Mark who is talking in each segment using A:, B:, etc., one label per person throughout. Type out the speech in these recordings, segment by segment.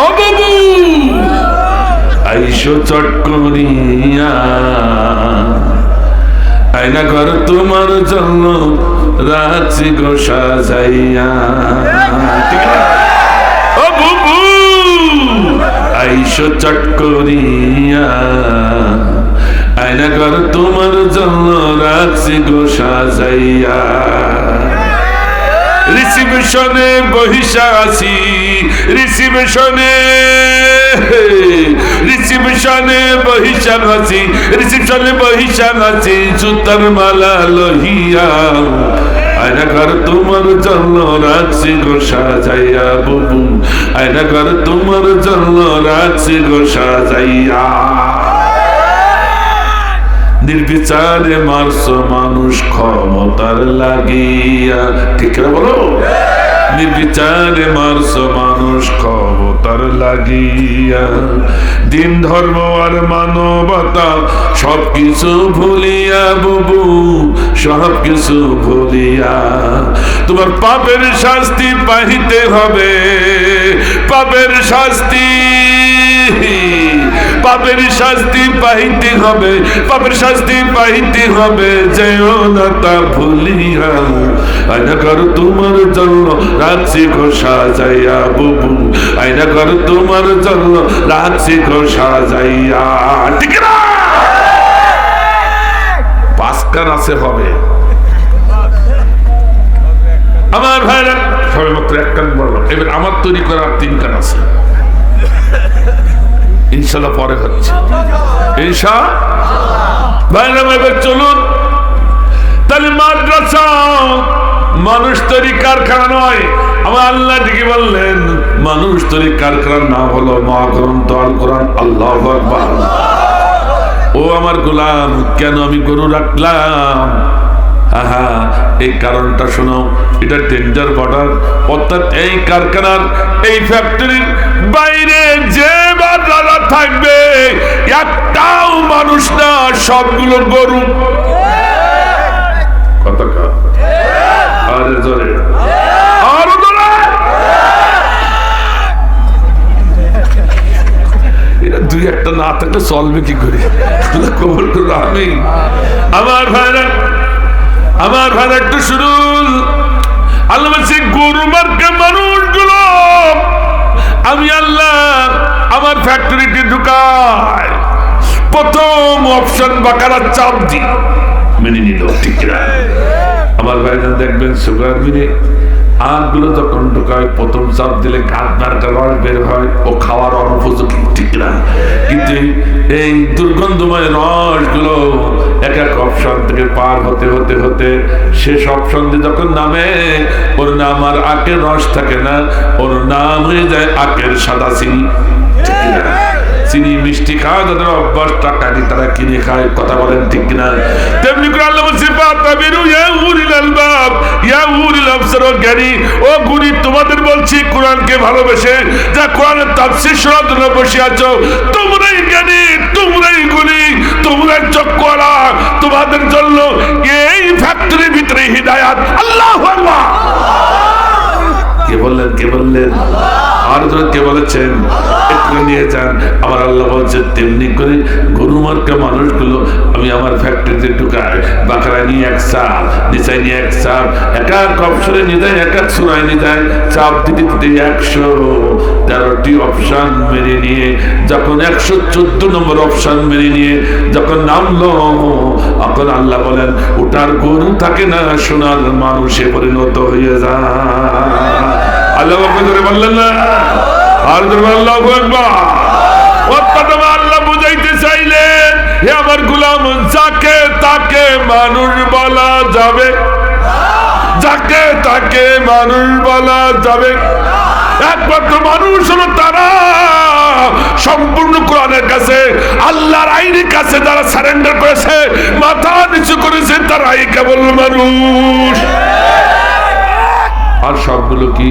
A: বাবু আইসো চট করিয়া। আয়না ঘর তোমার জন্য রাখছি গো সাজাইয়া? ও বুবু, আইসো চট করিয়া। আয়না ঘর তোমার জন্য রাখছি গো সাজাইয়া। রিসিপশনে বহিষা আছি রিসিপশনে রিসিপশনে বহিষা আছি রিসিপশনে বহিষা আছি জুতার মালা লহিয়া। আয়না ঘর তোমার জন্য রাখছি গো, সাজাইয়া বুবু। আয়না ঘর তোমার জন্য রাখছি গো, সাজাইয়া। নির্বিচারে মারছ মানুষ ক্ষমতার লাগিয়া। ঠিক বলো? নির্বিচারে মারছ মানুষ ক্ষমতার লাগিয়া। দিন, ধর্ম আর মানবতা সব কিছু ভুলিয়া বুবু সব কিছু ভুলিয়া। তোমার পাপের শাস্তি পাইতে হবে, পাপের শাস্তি। পাপের শাস্তি পাইতে হবে, পাপের শাস্তি পাইতে হবে, যেও ভুলিয়া। আয়না কর তোমার জন্য রাখছি গো সাজাইয়া বুবু। আয়না কর তোমার জন্য রাখছি গো সাজাইয়া। ঠিক না? পাঁচ কান আছে হবে। আমার ভাইরা, সবে মাত্র এক কান বললাম। এবার আমার তৈরি করা তিন কান আছে। ইনশাল্লাহ পরে হচ্ছে। ইনশা ভাইরাম এবার চলুন। তাহলে মাদ্রাসা মানুষ তৈরি কারখানা নয়। আমার আল্লাহ দিকে বললেন, মানুষ তৈরি কারখানা না হলো মহাগ্রন্থ আল কোরআন আল্লাহ ও আমার গোলাম, কেন আমি গরু রাখলাম? আহা, এই কারণটা শোনো, এটা টেন্ডার বর্ডার। অর্থাৎ এই কারখানার, এই ফ্যাক্টরির বাইরে বাজারা থাকবে। একটাও মানুষ না, সবগুলো গরু। দুই একটা না থাকলে কি আমার আমার একটু শুনুন। আল্লাহ গরু মার্কা আমি আল্লাহ আমার ফ্যাক্টরিতে ঢুকায়। প্রথম অপশন বাকারা চাপ দি মেনে নিল, ঠিক আমার ভাইরা দেখবেন, সুগার মিলে আগুলো যখন ঢুকায়, প্রথম চাপ দিলে রস বের হয়, ও খাওয়ার অনুপযোগী, ঠিক না কিন্তু এই দুর্গন্ধময় রসগুলো এক অপশন থেকে পার হতে হতে হতে শেষ অপশন যখন নামে, ওর নাম আর আখের রস থাকে না, ওর নাম হয়ে যায় আখের সাদা চিনি। চিনি মিষ্টি যাদের অভ্যাস টাকা তারা কিনে খায়, কথা বলেন ঠিক কিনা তেমনি করে আল্লাহ বলছে ইয়া ইয়া উলিল আবসার ও জ্ঞানী, ও তোমাদের বলছি কোরআনকে ভালোবেসে, যা কোরআনের শোনার জন্য বসে আছো, তোমরাই জ্ঞানী, তোমরাই গুণী জন্য এই ফ্যাক্টরির ভিতরে হিদায়াত? আল্লাহ কে বললেন কে বললেন? আর বলেছেন? নিয়ে যান। আমার আল্লাহ বলছে তেমনি করে গরু মার্কা মানুষগুলো, আমি আমার ফ্যাক্টরিতে ঢুকাই। বাঁকড়া নিয়ে এক চাপ নিচাই নিয়ে এক চাপ এক এক অপশনে নিয়ে যায়, এক এক সুরায় নিয়ে যায়। চাপ দিতে দিতে একশো তেরোটি অপশন মেনে নিয়ে, যখন একশো চোদ্দ নম্বর অপশন মেনে নিয়ে, যখন নামলো, তখন আল্লাহ বলেন, ওটার গরু থাকে না সোনার মানুষে পরিণত হয়ে যায়। আল্লাহ ধরে বললেন না। আর ধরে আল্লাহ আল্লাহ বুঝাইতে চাইলেন, হে আমার গুলাম, যাকে তাকে মানুষ বলা যাবে। যাকে তাকে মানুষ বলা যাবে। একমাত্র মানুষ হলো তারা। সম্পূর্ণ কোরআনের কাছে, আল্লাহর আইনের কাছে যারা সারেন্ডার করেছে, মাথা নিচু করেছে, তারাই কেবল মানুষ। আর সবগুলো কি?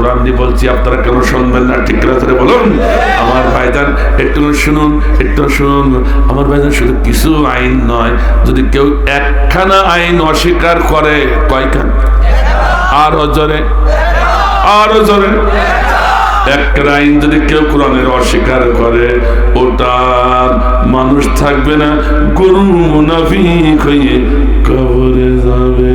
A: কোরআন দিয়ে বলছি, আপনারা কেন শুনবেন না? ঠিক করে বলুন। আমার ভাইজান, একটু শুনুন একটু শুনুন। আমার ভাইজান শুধু কিছু আইন নয়, যদি কেউ একখানা আইন অস্বীকার করে, কয়খান? আরও জোরে আরও জোরে। একটা আইন যদি কেউ কোরআনের অস্বীকার করে, ওটা মানুষ থাকবে না, গরু মুনাফিক হয়ে কবরে যাবে।